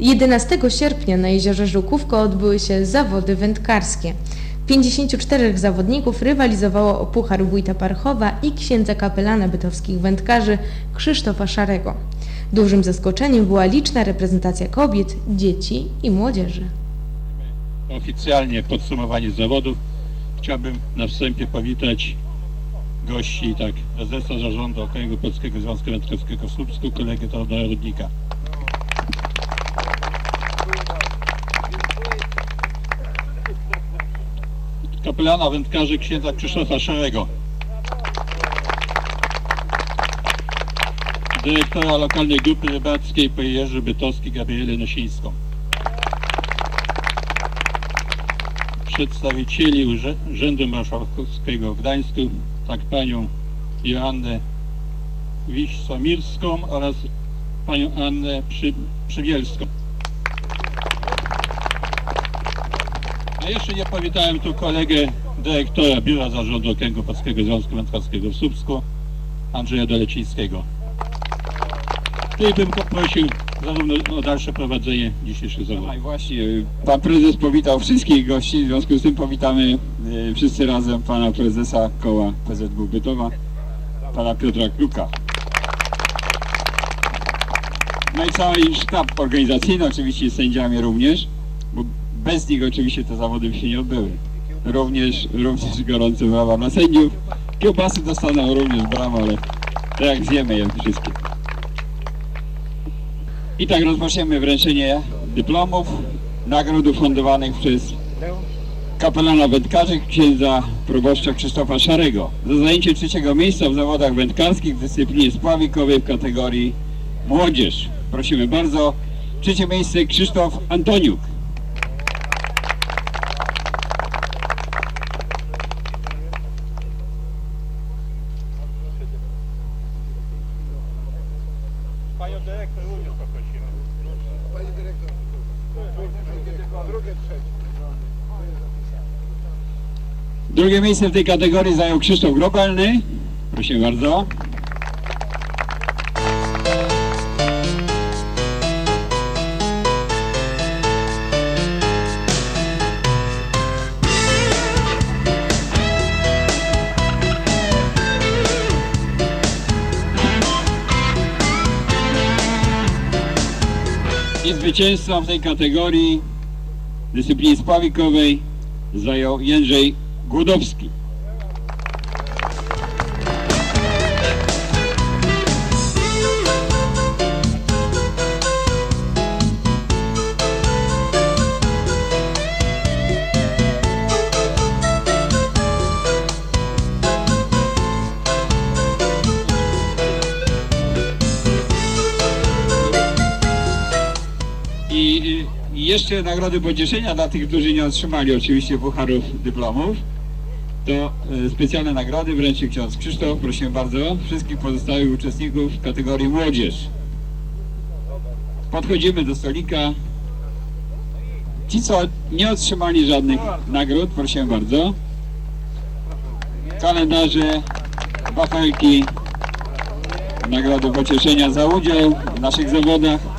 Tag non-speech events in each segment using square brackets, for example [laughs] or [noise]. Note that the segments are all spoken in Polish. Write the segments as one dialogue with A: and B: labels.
A: 11 sierpnia na jeziorze Żółkówko odbyły się zawody wędkarskie. 54 zawodników rywalizowało o Puchar Wójta Parchowa i księdza kapelana bytowskich wędkarzy Krzysztofa Szarego. Dużym zaskoczeniem była liczna reprezentacja kobiet, dzieci i młodzieży.
B: oficjalnie podsumowanie zawodów. Chciałbym na wstępie powitać gości, tak, prezesa zarządu Okręgu Polskiego Związku Wędkarskiego w Słupsku, kolegę Teodora Rudnika. Kapelana wędkarzy księdza Krzysztofa Szarego. Dyrektora lokalnej grupy rybackiej po Jerzy Bytowski Gabrielę Nosińską. przedstawicieli Urzędu Marszałkowskiego w Gdańsku, tak panią Joannę Wiśsomirską oraz panią Annę Przy, Przybielską. Jeszcze nie powitałem tu kolegę dyrektora Biura Zarządu Okręgu Polskiego Związku Wędkarskiego w Słupsku, Andrzeja Dolecińskiego. Tutaj bym poprosił zarówno o dalsze prowadzenie dzisiejszych zawodów.
C: I właśnie, y, pan prezes powitał wszystkich gości, w związku z tym powitamy y, wszyscy razem pana prezesa koła PZW Bytowa, pana Piotra Kluka. No i cały sztab organizacyjny, oczywiście z sędziami również, bo bez nich oczywiście te zawody by się nie odbyły. Również, również gorące brawa dla sędziów. Kiełbasy dostaną również brawo, ale to jak zjemy je wszystkie. I tak rozpoczniemy wręczenie dyplomów, nagród ufundowanych przez kapelana wędkarzy księdza proboszcza Krzysztofa Szarego za zajęcie trzeciego miejsca w zawodach wędkarskich w dyscyplinie spławikowej w kategorii młodzież. Prosimy bardzo. Trzecie miejsce Krzysztof Antoniuk.
B: Panią dyrektor również poprosimy.
C: Drugie miejsce w tej kategorii zajął Krzysztof Grobelny. Prosimy bardzo. I zwycięzcą w tej kategorii dyscyplinie spławikowej zajął Jędrzej Głodowski. Jeszcze nagrody pocieszenia dla tych, którzy nie otrzymali oczywiście pucharów dyplomów. To y, specjalne nagrody wręczy ksiądz Krzysztof. Prosimy bardzo wszystkich pozostałych uczestników w kategorii młodzież. Podchodzimy do stolika. Ci, co nie otrzymali żadnych nagród, prosimy bardzo. Kalendarze, wafelki, nagrody pocieszenia za udział w naszych zawodach.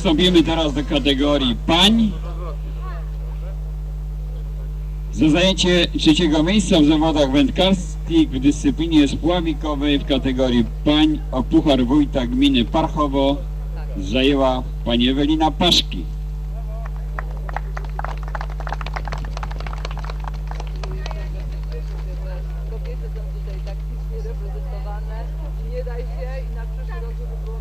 C: Przystąpimy teraz do kategorii pań. Za zajęcie trzeciego miejsca w zawodach wędkarskich w dyscyplinie spławikowej w kategorii pań o Puchar Wójta Gminy Parchowo zajęła pani Ewelina Paszki.
D: Nie daj się i na przyszły rok było.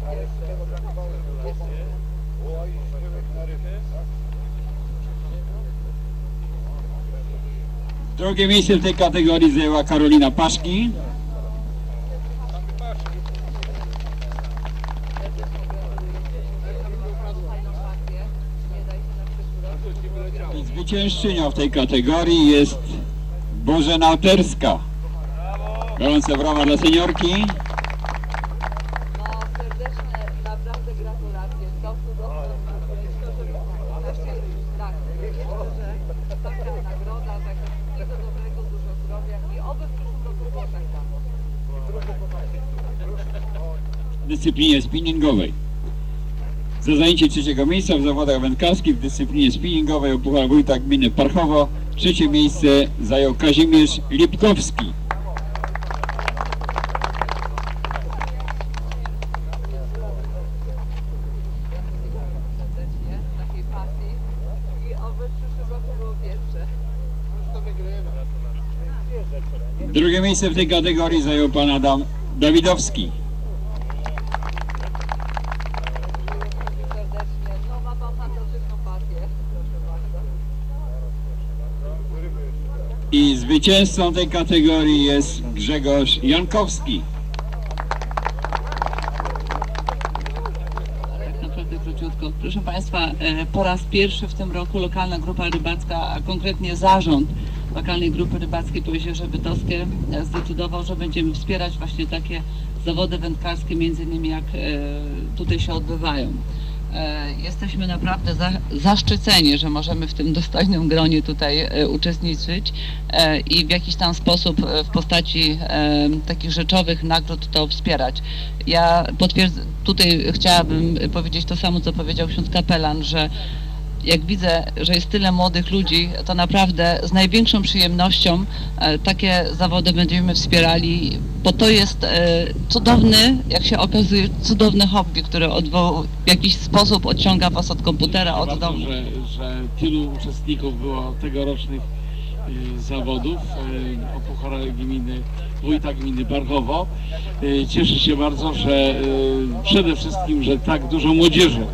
C: Drugie miejsce w tej kategorii zajęła Karolina Paszki. I zwyciężczynią w tej kategorii jest Bożena Terska. Gorące brawa dla seniorki.
D: No serdeczne naprawdę gratulacje. To cudowne. Wreszcie tak, wierzę, że taka nagroda, tak wszystkiego dobrego, dużo zdrowia i oby w przyszłym roku było tak samo.
C: w dyscyplinie spinningowej. Za zajęcie trzeciego miejsca w zawodach wędkarskich w dyscyplinie spinningowej o Wójta Gminy Parchowo trzecie miejsce zajął Kazimierz Lipkowski. Drugie miejsce w tej kategorii zajął pan Adam Dawidowski.
D: serdecznie. No ma pan fantastyczną pasję. Proszę bardzo.
C: I zwycięzcą tej kategorii jest Grzegorz Jankowski.
E: Tak. Proszę Państwa, e, po raz pierwszy w tym roku lokalna grupa rybacka, a konkretnie zarząd lokalnej grupy rybackiej po Jeziorze Bytowskie e, zdecydował, że będziemy wspierać właśnie takie zawody wędkarskie, między innymi jak e, tutaj się odbywają. E, Jesteśmy naprawdę za, zaszczyceni, że możemy w tym dostojnym gronie tutaj e, uczestniczyć e, i w jakiś tam sposób w postaci takich rzeczowych nagród to wspierać. Ja potwierdzę, tutaj chciałabym powiedzieć to samo, co powiedział ksiądz kapelan, że jak widzę, że jest tyle młodych ludzi, to naprawdę z największą przyjemnością e, takie zawody będziemy wspierali, bo to jest e, cudowny, jak się okazuje, cudowne hobby, które odwo- w jakiś sposób odciąga was od komputera, od domu.
F: że, że tylu uczestników było tegorocznych y, zawodów o Puchar Gminy, Wójta Gminy Barchowo. Y, cieszę się bardzo, że przede wszystkim, że tak dużo młodzieży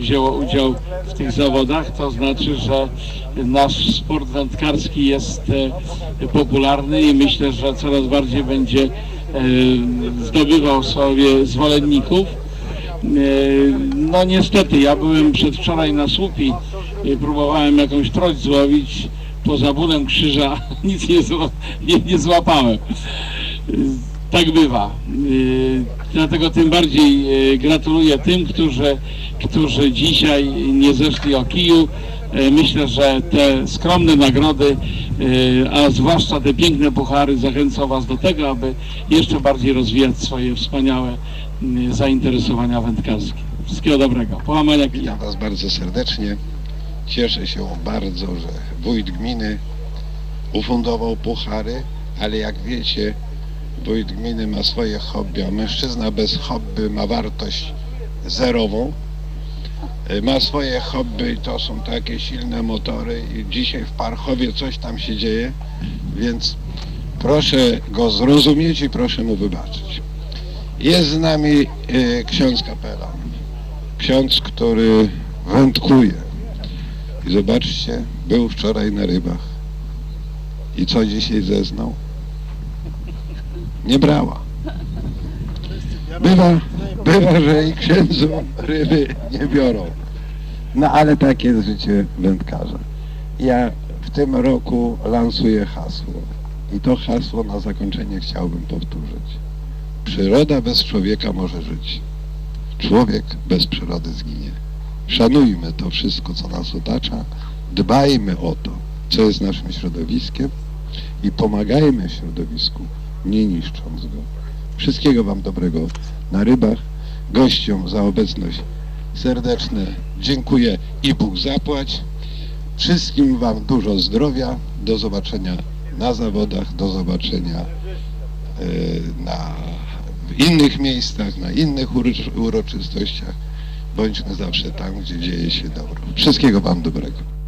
F: wzięło udział w tych zawodach. To znaczy, że nasz sport wędkarski jest e, popularny i myślę, że coraz bardziej będzie e, zdobywał sobie zwolenników. E, No niestety, ja byłem przedwczoraj na słupi próbowałem jakąś troć złowić. Poza bólem krzyża [laughs] nic nie, zła, nie, nie złapałem. Tak bywa. E, Dlatego tym bardziej e, gratuluję tym, którzy, którzy dzisiaj nie zeszli o kiju. E, Myślę, że te skromne nagrody, a zwłaszcza te piękne puchary zachęcą Was do tego, aby jeszcze bardziej rozwijać swoje wspaniałe zainteresowania wędkarskie. Wszystkiego dobrego. Połamania kija.
G: Witam Was bardzo serdecznie. Cieszę się bardzo, że wójt gminy ufundował puchary, ale jak wiecie, wójt gminy ma swoje hobby, a mężczyzna bez hobby ma wartość zerową. E, Ma swoje hobby i to są takie silne motory i dzisiaj w Parchowie coś tam się dzieje, więc proszę go zrozumieć i proszę mu wybaczyć. Jest z nami e, ksiądz kapelan ksiądz, który wędkuje. I zobaczcie, był wczoraj na rybach. I co dzisiaj zeznał? Nie brała. Bywa, bywa, że i księdzu ryby nie biorą. No ale takie jest życie wędkarza. Ja w tym roku lansuję hasło. I to hasło na zakończenie chciałbym powtórzyć. Przyroda bez człowieka może żyć człowiek bez przyrody zginie. Szanujmy to wszystko, co nas otacza, dbajmy o to, co jest naszym środowiskiem i pomagajmy środowisku, nie niszcząc go. Wszystkiego Wam dobrego na rybach, gościom za obecność serdeczne dziękuję i Bóg zapłać. Wszystkim Wam dużo zdrowia, do zobaczenia na zawodach, do zobaczenia e, na w innych miejscach, na innych urocz- uroczystościach. bądźmy zawsze tam, gdzie dzieje się dobro. Wszystkiego Wam dobrego.